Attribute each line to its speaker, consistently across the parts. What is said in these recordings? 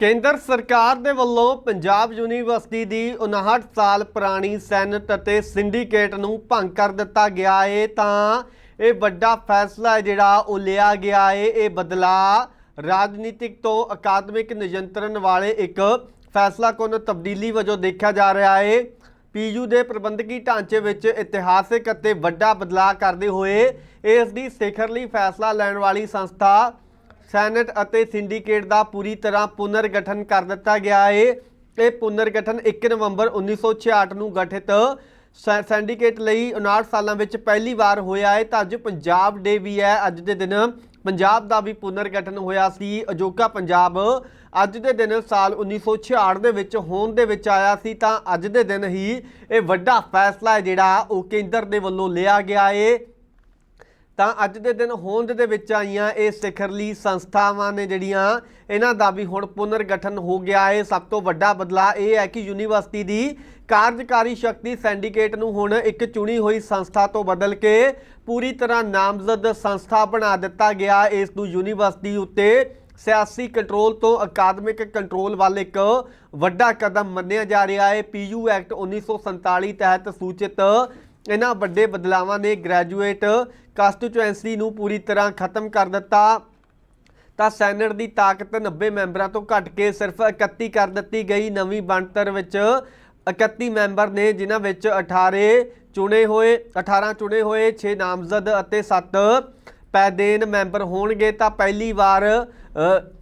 Speaker 1: ਕੇਂਦਰ ਸਰਕਾਰ ਦੇ ਵੱਲੋਂ ਪੰਜਾਬ ਯੂਨੀਵਰਸਿਟੀ ਦੀ 59 ਸਾਲ ਪੁਰਾਣੀ ਸੈਨਟ ਅਤੇ ਸਿੰਡੀਕੇਟ ਨੂੰ ਭੰਗ ਕਰ ਦਿੱਤਾ ਗਿਆ ਹੈ ਤਾਂ ਇਹ ਵੱਡਾ ਫੈਸਲਾ ਹੈ ਜਿਹੜਾ ਉਹ ਲਿਆ ਗਿਆ ਏ। ਇਹ ਬਦਲਾ ਰਾਜਨੀਤਿਕ ਤੋਂ ਅਕਾਦਮਿਕ ਨਿਯੰਤਰਣ ਵਾਲੇ ਇੱਕ ਫੈਸਲਾ ਕੋਨ ਤਬਦੀਲੀ ਵਜੋਂ ਦੇਖਿਆ ਜਾ ਰਿਹਾ ਹੈ ਪੀਯੂ ਦੇ ਪ੍ਰਬੰਧਕੀ ਢਾਂਚੇ ਵਿੱਚ ਇਤਿਹਾਸਿਕ ਅਤੇ ਵੱਡਾ ਬਦਲਾਅ ਕਰਦੇ ਹੋਏ ਇਸ ਦੀ ਸਿਖਰ ਲਈ ਫੈਸਲਾ ਲੈਣ ਵਾਲੀ ਸੰਸਥਾ ਸੈਨੇਟ ਅਤੇ ਸਿੰਡੀਕੇਟ ਦਾ ਪੂਰੀ ਤਰ੍ਹਾਂ ਪੁਨਰਗਠਨ ਕਰ ਦਿੱਤਾ ਗਿਆ ਹੈ ਇਹ ਪੁਨਰਗਠਨ 1 ਨਵੰਬਰ 1966 ਨੂੰ ਗਠਿਤ ਸੈ- ਸਿੰਡੀਕੇਟ ਲਈ 59 ਸਾਲਾਂ ਵਿੱਚ ਪਹਿਲੀ ਵਾਰ ਹੋਇਆ ਹੈ ਤਾਂ ਅੱਜ ਪੰਜਾਬ ਡੇ ਵੀ ਹੈ। ਅੱਜ ਦੇ ਦਿਨ ਪੰਜਾਬ ਦਾ ਵੀ ਪੁਨਰਗਠਨ ਹੋਇਆ ਸੀ। ਅਜੋਕਾ ਪੰਜਾਬ ਅੱਜ ਦੇ ਦਿਨ ਸਾਲ 1966 ਦੇ ਵਿੱਚ ਹੋਂਦ ਦੇ ਵਿੱਚ ਆਇਆ ਸੀ। ਤਾਂ ਅੱਜ ਦੇ ਦਿਨ ਹੀ ਇਹ ਵੱਡਾ ਫੈਸਲਾ ਹੈ ਜਿਹੜਾ ਉਹ ਕੇਂਦਰ ਦੇ ਵੱਲੋਂ ਲਿਆ ਗਿਆ ਏ। ਤਾਂ ਅੱਜ ਦੇ ਦਿਨ ਹੋਂਦ ਦੇ ਵਿੱਚ ਆਈਆਂ ਇਹ ਸਿਖਰਲੀ ਸੰਸਥਾਵਾਂ ਨੇ ਜਿਹੜੀਆਂ ਇਹਨਾਂ ਦਾ ਵੀ ਹੁਣ ਪੁਨਰਗਠਨ ਹੋ ਗਿਆ ਹੈ। ਸਭ ਤੋਂ ਵੱਡਾ ਬਦਲਾਅ ਇਹ ਹੈ ਕਿ ਯੂਨੀਵਰਸਿਟੀ ਦੀ ਕਾਰਜਕਾਰੀ ਸ਼ਕਤੀ ਸਿੰਡੀਕੇਟ ਨੂੰ ਹੁਣ ਇੱਕ ਚੁਣੀ ਹੋਈ ਸੰਸਥਾ ਤੋਂ ਬਦਲ ਕੇ ਪੂਰੀ ਤਰ੍ਹਾਂ ਨਾਮਜ਼ਦ ਸੰਸਥਾ ਬਣਾ ਦਿੱਤਾ ਗਿਆ। ਇਸ ਨੂੰ ਯੂਨੀਵਰਸਿਟੀ ਉੱਤੇ ਸਿਆਸੀ ਕੰਟਰੋਲ ਤੋਂ ਅਕਾਦਮਿਕ ਕੰਟਰੋਲ ਵੱਲ ਇੱਕ ਵੱਡਾ ਕਦਮ ਮੰਨਿਆ ਜਾ ਰਿਹਾ ਹੈ। ਪੀਯੂ ਐਕਟ 1947 ਤਹਿਤ ਸੂਚਿਤ ਇਹਨਾਂ ਵੱਡੇ ਬਦਲਾਵਾਂ ਨੇ ਗ੍ਰੈਜੂਏਟ ਕਾਂਸਟੀਚੁਐਂਸੀ ਨੂੰ ਪੂਰੀ ਤਰ੍ਹਾਂ ਖਤਮ ਕਰ ਦਿੱਤਾ। ਤਾਂ ਸੈਨੇਟ ਦੀ ਤਾਕਤ 90 ਮੈਂਬਰਾਂ ਤੋਂ ਘਟ ਕੇ ਸਿਰਫ 31 ਕਰ ਦਿੱਤੀ ਗਈ। ਨਵੀਂ ਬਣਤਰ ਵਿੱਚ 31 ਮੈਂਬਰ ਨੇ, ਜਿਨ੍ਹਾਂ ਵਿੱਚ 18 ਚੁਣੇ ਹੋਏ 18 ਚੁਣੇ ਹੋਏ 6 ਨਾਮਜ਼ਦ ਅਤੇ 7 ਪੈਦੇਨ ਮੈਂਬਰ ਹੋਣਗੇ। ਤਾਂ ਪਹਿਲੀ ਵਾਰ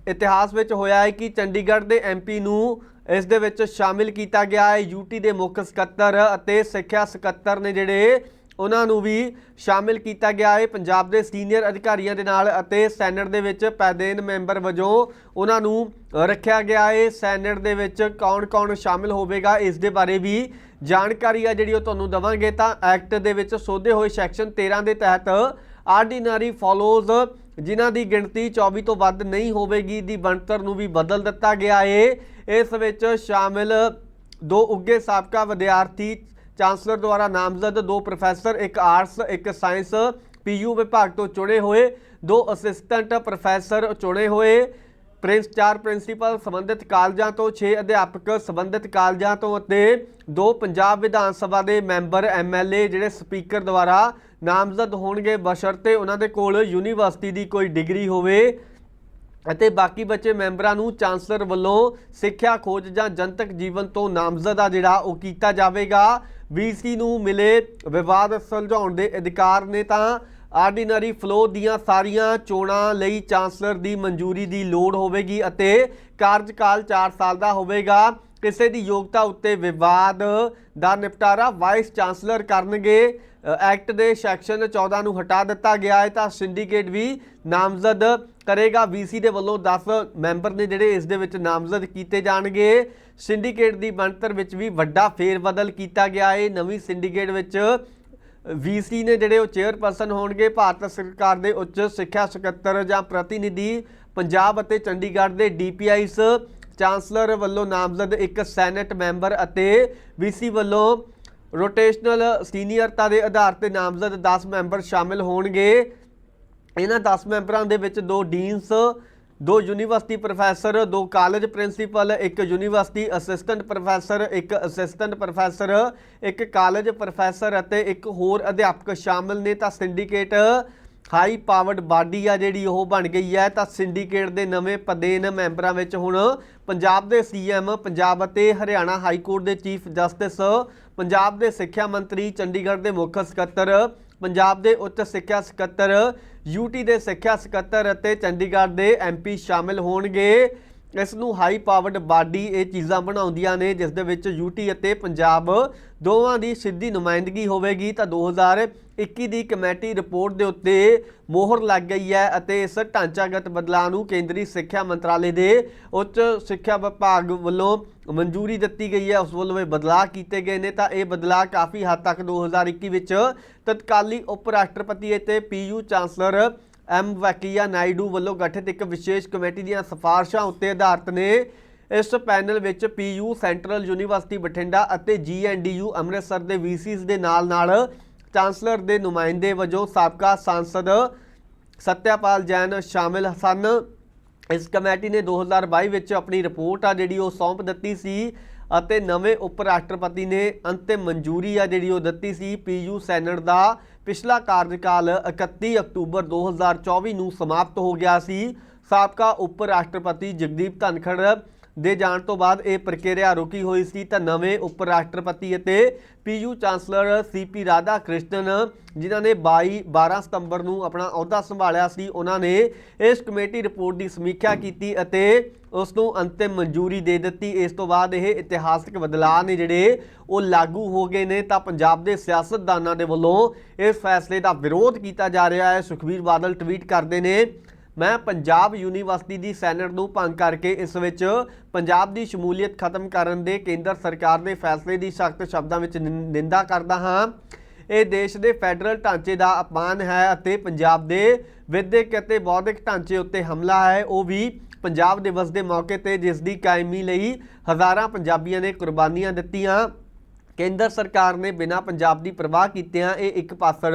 Speaker 1: ਇਤਿਹਾਸ ਵਿੱਚ ਹੋਇਆ ਹੈ ਕਿ ਚੰਡੀਗੜ੍ਹ ਦੇ ਐਮਪੀ ਨੂੰ ਇਸ ਦੇ ਵਿੱਚ ਸ਼ਾਮਿਲ ਕੀਤਾ ਗਿਆ ਹੈ ਯੂਟੀ ਦੇ ਮੁੱਖ ਸਕੱਤਰ ਅਤੇ ਸਿੱਖਿਆ ਸਕੱਤਰ ਨੇ ਜਿਹੜੇ ਉਹਨਾਂ ਨੂੰ ਵੀ ਸ਼ਾਮਿਲ ਕੀਤਾ ਗਿਆ ਹੈ। ਪੰਜਾਬ ਦੇ ਸੀਨੀਅਰ ਅਧਿਕਾਰੀਆਂ ਦੇ ਨਾਲ ਅਤੇ ਸੈਨੇਟ ਦੇ ਵਿੱਚ ਪੈਦੇਨ ਮੈਂਬਰ ਵਜੋਂ ਉਹਨਾਂ ਨੂੰ ਰੱਖਿਆ ਗਿਆ ਹੈ। ਸੈਨੇਟ ਦੇ ਵਿੱਚ ਕੌਣ-ਕੌਣ ਸ਼ਾਮਿਲ ਹੋਵੇਗਾ, ਇਸ ਦੇ ਬਾਰੇ ਵੀ ਜਾਣਕਾਰੀ ਆ ਜਿਹੜੀ ਉਹ ਤੁਹਾਨੂੰ ਦਵਾਂਗੇ। ਤਾਂ ਐਕਟ ਦੇ ਵਿੱਚ ਸੋਧੇ ਹੋਏ ਸੈਕਸ਼ਨ 13 ਦੇ ਤਹਿਤ ਆਰਡੀਨਰੀ ਫਾਲੋਜ਼, ਜਿਨ੍ਹਾਂ ਦੀ ਗਿਣਤੀ 24 ਤੋਂ ਵੱਧ ਨਹੀਂ ਹੋਵੇਗੀ, ਦੀ ਬਣਤਰ ਨੂੰ ਵੀ ਬਦਲ ਦਿੱਤਾ ਗਿਆ ਹੈ। ਇਸ ਵਿੱਚ ਸ਼ਾਮਿਲ ਦੋ ਉੱਗੇ ਸਾਬਕਾ ਵਿਦਿਆਰਥੀ, ਚਾਂਸਲਰ ਦੁਆਰਾ ਨਾਮਜ਼ਦ ਦੋ ਪ੍ਰੋਫੈਸਰ, ਇੱਕ ਆਰਟਸ, ਇੱਕ ਸਾਇੰਸ, ਪੀਯੂ ਵਿਭਾਗ ਤੋਂ ਚੁਣੇ ਹੋਏ, ਦੋ ਅਸਿਸਟੈਂਟ ਪ੍ਰੋਫੈਸਰ ਚੁਣੇ ਹੋਏ, ਪ੍ਰਿੰਸ ਚਾਰ ਪ੍ਰਿੰਸੀਪਲ ਸੰਬੰਧਿਤ ਕਾਲਜਾਂ ਤੋਂ 6 ਅਧਿਆਪਕ ਸੰਬੰਧਿਤ ਕਾਲਜਾਂ ਤੋਂ ਅਤੇ ਦੋ ਪੰਜਾਬ ਵਿਧਾਨ ਸਭਾ ਦੇ ਮੈਂਬਰ ਐਮਐਲਏ ਜਿਹੜੇ ਸਪੀਕਰ ਦੁਆਰਾ ਨਾਮਜ਼ਦ ਹੋਣਗੇ, ਬਸ਼ਰਤੇ ਉਹਨਾਂ ਦੇ ਕੋਲ ਯੂਨੀਵਰਸਿਟੀ ਦੀ ਕੋਈ ਡਿਗਰੀ ਹੋਵੇ। ਅਤੇ ਬਾਕੀ ਬੱਚੇ ਮੈਂਬਰਾਂ ਨੂੰ ਚਾਂਸਲਰ ਵੱਲੋਂ ਸਿੱਖਿਆ ਖੋਜ ਜਾਂ ਜਨਤਕ ਜੀਵਨ ਤੋਂ ਨਾਮਜ਼ਦ ਆ ਜਿਹੜਾ ਉਹ ਕੀਤਾ ਜਾਵੇਗਾ। ਵੀਸੀ ਨੂੰ ਮਿਲੇ ਵਿਵਾਦ ਸੁਲਝਾਉਣ ਦੇ ਅਧਿਕਾਰ ਨੇ ਤਾਂ ਆਰਡੀਨਰੀ ਫਲੋ ਦੀਆਂ ਸਾਰੀਆਂ ਚੋਣਾਂ ਲਈ ਚਾਂਸਲਰ ਦੀ ਮਨਜ਼ੂਰੀ ਦੀ ਲੋੜ ਹੋਵੇਗੀ ਅਤੇ ਕਾਰਜਕਾਲ 4 ਸਾਲ ਦਾ ਹੋਵੇਗਾ। ਕਿਸੇ ਦੀ ਯੋਗਤਾ ਉੱਤੇ ਵਿਵਾਦ ਦਾ ਨਿਪਟਾਰਾ ਵਾਈਸ ਚਾਂਸਲਰ ਕਰਨਗੇ। ਐਕਟ ਦੇ ਸੈਕਸ਼ਨ 14 ਨੂੰ ਹਟਾ ਦਿੱਤਾ ਗਿਆ ਹੈ, ਤਾਂ ਸਿੰਡੀਕੇਟ ਵੀ ਨਾਮਜ਼ਦ ਕਰੇਗਾ। ਵੀਸੀ ਦੇ ਵੱਲੋਂ 10 ਮੈਂਬਰ ਨੇ ਜਿਹੜੇ ਇਸ ਦੇ ਵਿੱਚ ਨਾਮਜ਼ਦ ਕੀਤੇ ਜਾਣਗੇ। ਸਿੰਡੀਕੇਟ ਦੀ ਬਣਤਰ ਵਿੱਚ ਵੀ ਵੱਡਾ ਫੇਰਬਦਲ ਕੀਤਾ ਗਿਆ ਹੈ। ਨਵੀਂ ਸਿੰਡੀਕੇਟ ਵਿੱਚ ਵੀਸੀ ਨੇ ਜਿਹੜੇ ਉਹ ਚੇਅਰਪਰਸਨ ਹੋਣਗੇ, ਭਾਰਤ ਸਰਕਾਰ ਦੇ ਉੱਚ ਸਿੱਖਿਆ ਸਕੱਤਰ ਜਾਂ ਪ੍ਰਤੀਨਿਧੀ, ਪੰਜਾਬ ਅਤੇ ਚੰਡੀਗੜ੍ਹ ਦੇ ਡੀਪੀਆਈਸ ਚਾਂਸਲਰ ਵੱਲੋਂ ਨਾਮਜ਼ਦ ਇੱਕ ਸੈਨੇਟ ਮੈਂਬਰ ਅਤੇ ਵੀਸੀ ਵੱਲੋਂ ਰੋਟੇਸ਼ਨਲ ਸੀਨੀਅਰਤਾ ਦੇ ਆਧਾਰ ਤੇ ਨਾਮਜ਼ਦ 10 ਮੈਂਬਰ ਸ਼ਾਮਿਲ ਹੋਣਗੇ। ਇਹਨਾਂ 10 ਮੈਂਬਰਾਂ ਦੇ ਵਿੱਚ ਦੋ ਡੀਨਸ, ਦੋ ਯੂਨੀਵਰਸਿਟੀ ਪ੍ਰੋਫੈਸਰ, ਦੋ ਕਾਲਜ ਪ੍ਰਿੰਸੀਪਲ, ਇੱਕ ਯੂਨੀਵਰਸਿਟੀ ਅਸਿਸਟੈਂਟ ਪ੍ਰੋਫੈਸਰ, ਇੱਕ ਅਸਿਸਟੈਂਟ ਪ੍ਰੋਫੈਸਰ, ਇੱਕ ਕਾਲਜ ਪ੍ਰੋਫੈਸਰ ਅਤੇ ਇੱਕ ਹੋਰ ਅਧਿਆਪਕ ਸ਼ਾਮਿਲ ਨੇ। ਤਾਂ ਸਿੰਡੀਕੇਟ ਹਾਈ ਪਾਵਰਡ ਬਾਡੀ ਆ ਜਿਹੜੀ ਉਹ ਬਣ ਗਈ ਹੈ। ਤਾਂ ਸਿੰਡੀਕੇਟ ਦੇ ਨਵੇਂ ਪਦੇਨ ਮੈਂਬਰਾਂ ਵਿੱਚ ਹੁਣ ਪੰਜਾਬ ਦੇ ਸੀਐਮ, ਪੰਜਾਬ ਅਤੇ ਹਰਿਆਣਾ ਹਾਈ ਕੋਰਟ ਦੇ ਚੀਫ ਜਸਟਿਸ ਪੰਜਾਬ ਦੇ ਸਿੱਖਿਆ ਮੰਤਰੀ ਚੰਡੀਗੜ੍ਹ ਦੇ ਮੁੱਖ ਸਕੱਤਰ, ਪੰਜਾਬ ਦੇ ਉੱਚ ਸਿੱਖਿਆ ਸਕੱਤਰ ਯੂਟੀ ਦੇ ਸਿੱਖਿਆ ਸਕੱਤਰ ਅਤੇ ਚੰਡੀਗੜ੍ਹ ਦੇ ਐਮਪੀ ਸ਼ਾਮਿਲ ਹੋਣਗੇ। ਇਸ ਨੂੰ ਹਾਈ ਪਾਵਰਡ ਬਾਡੀ ਇਹ ਚੀਜ਼ਾਂ ਬਣਾਉਂਦੀਆਂ ਨੇ, ਜਿਸ ਦੇ ਵਿੱਚ ਯੂਟੀ ਅਤੇ ਪੰਜਾਬ ਦੋਵਾਂ ਦੀ ਸਿੱਧੀ ਨੁਮਾਇੰਦਗੀ ਹੋਵੇਗੀ। ਤਾਂ 2021 ਦੀ ਕਮੇਟੀ ਰਿਪੋਰਟ ਦੇ ਉੱਤੇ ਮੋਹਰ ਲੱਗ ਗਈ ਹੈ ਅਤੇ ਇਸ ਢਾਂਚਾਗਤ ਬਦਲਾਅ ਨੂੰ ਕੇਂਦਰੀ ਸਿੱਖਿਆ ਮੰਤਰਾਲੇ ਦੇ ਉੱਚ ਸਿੱਖਿਆ ਵਿਭਾਗ ਵੱਲੋਂ ਮਨਜ਼ੂਰੀ ਦਿੱਤੀ ਗਈ ਹੈ। ਉਸ ਵੱਲੋਂ ਇਹ ਬਦਲਾਅ ਕੀਤੇ ਗਏ ਨੇ। ਤਾਂ ਇਹ ਬਦਲਾਅ ਕਾਫੀ ਹੱਦ ਤੱਕ 2021 ਵਿੱਚ ਤਤਕਾਲੀ ਉਪ ਰਾਸ਼ਟਰਪਤੀ ਅਤੇ PU chancellor M Venkaiah Naidu ਵੱਲੋਂ ਗਠਿਤ ਇੱਕ ਵਿਸ਼ੇਸ਼ ਕਮੇਟੀ ਦੀਆਂ ਸਿਫਾਰਸ਼ਾਂ ਉੱਤੇ ਆਧਾਰਿਤ ਨੇ। ਇਸ ਪੈਨਲ ਵਿੱਚ ਪੀਯੂ ਸੈਂਟਰਲ ਯੂਨੀਵਰਸਿਟੀ ਬਠਿੰਡਾ ਅਤੇ ਜੀਐਨਡੀਯੂ ਅੰਮ੍ਰਿਤਸਰ ਦੇ ਵੀਸੀਸ ਦੇ ਨਾਲ-ਨਾਲ ਚਾਂਸਲਰ ਦੇ ਨੁਮਾਇੰਦੇ ਵਜੋਂ ਸਾਬਕਾ ਸਾਂਸਦ ਸਤਿਆਪਾਲ ਜੈਨ ਸ਼ਾਮਿਲ ਸਨ। ਇਸ ਕਮੇਟੀ ਨੇ 2022 ਵਿੱਚ ਆਪਣੀ ਰਿਪੋਰਟ ਆ ਜਿਹੜੀ ਉਹ ਸੌਂਪ ਦਿੱਤੀ ਸੀ। ਅਤੇ ਨਵੇਂ ਉਪ ਰਾਸ਼ਟਰਪਤੀ ਨੇ ਅੰਤਿਮ ਮਨਜ਼ੂਰੀ ਆ ਜਿਹੜੀ ਉਹ ਦਿੱਤੀ ਸੀ ਪੀਯੂ ਸੈਨਟ ਦਾ। ਪਿਛਲਾ ਕਾਰਜਕਾਲ 31 ਅਕਤੂਬਰ 2024 ਨੂੰ ਸਮਾਪਤ ਹੋ ਗਿਆ ਸੀ। ਸਾਬਕਾ ਉਪ ਰਾਸ਼ਟਰਪਤੀ ਜਗਦੀਪ ਧਨਖੜ ਦੇ ਜਾਣ ਤੋਂ ਬਾਅਦ ਇਹ ਪ੍ਰਕਿਰਿਆ ਰੁਕੀ ਹੋਈ ਸੀ ਤਾਂ ਨਵੇਂ ਉਪ ਰਾਸ਼ਟਰਪਤੀ ਅਤੇ PU chancellor CP Radhakrishnan ਜਿਨ੍ਹਾਂ ਨੇ 22 12 ਸਤੰਬਰ ਨੂੰ ਆਪਣਾ ਅਹੁਦਾ ਸੰਭਾਲਿਆ ਸੀ, ਉਹਨਾਂ ਨੇ ਇਸ ਕਮੇਟੀ ਰਿਪੋਰਟ ਦੀ ਸਮੀਖਿਆ ਕੀਤੀ ਅਤੇ ਉਸ ਨੂੰ ਅੰਤਿਮ ਮਨਜ਼ੂਰੀ ਦੇ ਦਿੱਤੀ। ਇਸ ਤੋਂ ਬਾਅਦ ਇਹ ਇਤਿਹਾਸਕ ਬਦਲਾਅ ਨੇ ਜਿਹੜੇ ਉਹ ਲਾਗੂ ਹੋ ਗਏ ਨੇ ਤਾਂ ਪੰਜਾਬ ਦੇ ਸਿਆਸਤਦਾਨਾਂ ਦੇ ਵੱਲੋਂ ਇਸ ਫੈਸਲੇ ਦਾ ਵਿਰੋਧ ਕੀਤਾ ਜਾ ਰਿਹਾ ਹੈ। ਸੁਖਬੀਰ ਬਾਦਲ ਟਵੀਟ ਕਰਦੇ ਨੇ ਮੈਂ ਪੰਜਾਬ ਯੂਨੀਵਰਸਿਟੀ ਦੀ ਸੈਨੇਟ ਨੂੰ ਭੰਗ ਕਰਕੇ ਇਸ ਵਿੱਚ ਪੰਜਾਬ ਦੀ ਸ਼ਮੂਲੀਅਤ ਖਤਮ ਕਰਨ ਦੇ ਕੇਂਦਰ ਸਰਕਾਰ ਦੇ ਫੈਸਲੇ ਦੀ ਸਖਤ ਸ਼ਬਦਾਂ ਵਿੱਚ ਨਿੰ- ਨਿੰਦਾ ਕਰਦਾ ਹਾਂ। ਇਹ ਦੇਸ਼ ਦੇ ਫੈਡਰਲ ਢਾਂਚੇ ਦਾ ਅਪਮਾਨ ਹੈ ਅਤੇ ਪੰਜਾਬ ਦੇ ਵਿਦਿਅਕ ਅਤੇ ਬੌਧਿਕ ਢਾਂਚੇ ਉੱਤੇ ਹਮਲਾ ਹੈ। ਉਹ ਵੀ ਪੰਜਾਬ ਦਿਵਸ ਦੇ ਮੌਕੇ ਤੇ, ਜਿਸ ਦੀ ਕਾਇਮੀ ਲਈ ਹਜ਼ਾਰਾਂ ਪੰਜਾਬੀਆਂ ਨੇ ਕੁਰਬਾਨੀਆਂ ਦਿੱਤੀਆਂ। ਕੇਂਦਰ ਸਰਕਾਰ ਨੇ ਬਿਨਾਂ ਪੰਜਾਬ ਦੀ ਪਰਵਾਹ ਕੀਤਿਆਂ ਇਹ ਇੱਕ ਪਾਸੜ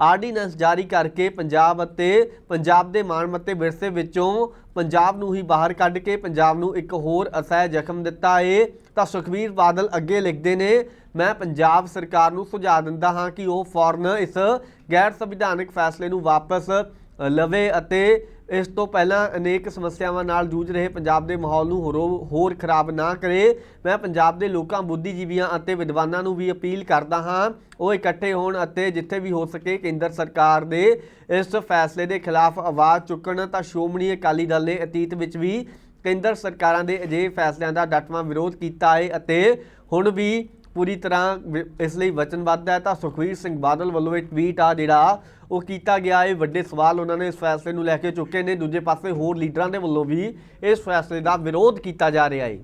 Speaker 1: ਆਰਡੀਨੈਂਸ ਜਾਰੀ ਕਰਕੇ ਪੰਜਾਬ ਅਤੇ ਪੰਜਾਬ ਦੇ ਮਾਣਮੱਤੇ ਵਿਰਸੇ ਵਿੱਚੋਂ ਪੰਜਾਬ ਨੂੰ ਹੀ ਬਾਹਰ ਕੱਢ ਕੇ ਪੰਜਾਬ ਨੂੰ ਇੱਕ ਹੋਰ ਅਸਹਿ ਜ਼ਖਮ ਦਿੱਤਾ ਏ। ਤਾਂ ਸੁਖਬੀਰ ਬਾਦਲ ਅੱਗੇ ਲਿਖਦੇ ਨੇ, ਮੈਂ ਪੰਜਾਬ ਸਰਕਾਰ ਨੂੰ ਸੁਝਾਅ ਦਿੰਦਾ ਹਾਂ ਕਿ ਉਹ ਫੌਰਨ ਇਸ ਗੈਰ ਸੰਵਿਧਾਨਕ ਫੈਸਲੇ ਨੂੰ ਵਾਪਸ ਲਵੇ ਅਤੇ ਇਸ ਤੋਂ ਪਹਿਲਾਂ ਅਨੇਕ ਸਮੱਸਿਆਵਾਂ ਨਾਲ ਜੂਝ ਰਹੇ ਪੰਜਾਬ ਦੇ ਮਾਹੌਲ ਨੂੰ ਹੋਰੋ- ਹੋਰ ਖਰਾਬ ਨਾ ਕਰੇ। ਮੈਂ ਪੰਜਾਬ ਦੇ ਲੋਕਾਂ, ਬੁੱਧੀਜੀਵੀਆਂ ਅਤੇ ਵਿਦਵਾਨਾਂ ਨੂੰ ਵੀ ਅਪੀਲ ਕਰਦਾ ਹਾਂ, ਉਹ ਇਕੱਠੇ ਹੋਣ ਅਤੇ ਜਿੱਥੇ ਵੀ ਹੋ ਸਕੇ ਕੇਂਦਰ ਸਰਕਾਰ ਦੇ ਇਸ ਫੈਸਲੇ ਦੇ ਖਿਲਾਫ ਆਵਾਜ਼ ਚੁੱਕਣ। ਤਾਂ ਸ਼੍ਰੋਮਣੀ ਅਕਾਲੀ ਦਲ ਨੇ ਅਤੀਤ ਵਿੱਚ ਵੀ ਕੇਂਦਰ ਸਰਕਾਰਾਂ ਦੇ ਅਜਿਹੇ ਫੈਸਲਿਆਂ ਦਾ ਡਟਵਾਂ ਵਿਰੋਧ ਕੀਤਾ ਹੈ ਅਤੇ ਹੁਣ ਵੀ ਪੂਰੀ ਤਰ੍ਹਾਂ ਵਿ- ਇਸ ਲਈ ਵਚਨਬੱਧ ਹੈ। ਤਾਂ ਸੁਖਵੀਰ ਸਿੰਘ ਬਾਦਲ ਵੱਲੋਂ ਇਹ ਟਵੀਟ ਆ ਜਿਹੜਾ, ਉਹ ਕੀਤਾ ਗਿਆ। ਹੈ ਵੱਡੇ ਸਵਾਲ ਉਹਨਾਂ ਨੇ ਇਸ ਫੈਸਲੇ ਨੂੰ ਲੈ ਕੇ ਚੁੱਕੇ ਨੇ। ਦੂਜੇ ਪਾਸੇ ਹੋਰ ਲੀਡਰਾਂ ਦੇ ਵੱਲੋਂ ਵੀ ਇਸ ਫੈਸਲੇ ਦਾ ਵਿਰੋਧ ਕੀਤਾ ਜਾ ਰਿਹਾ ਹੈ।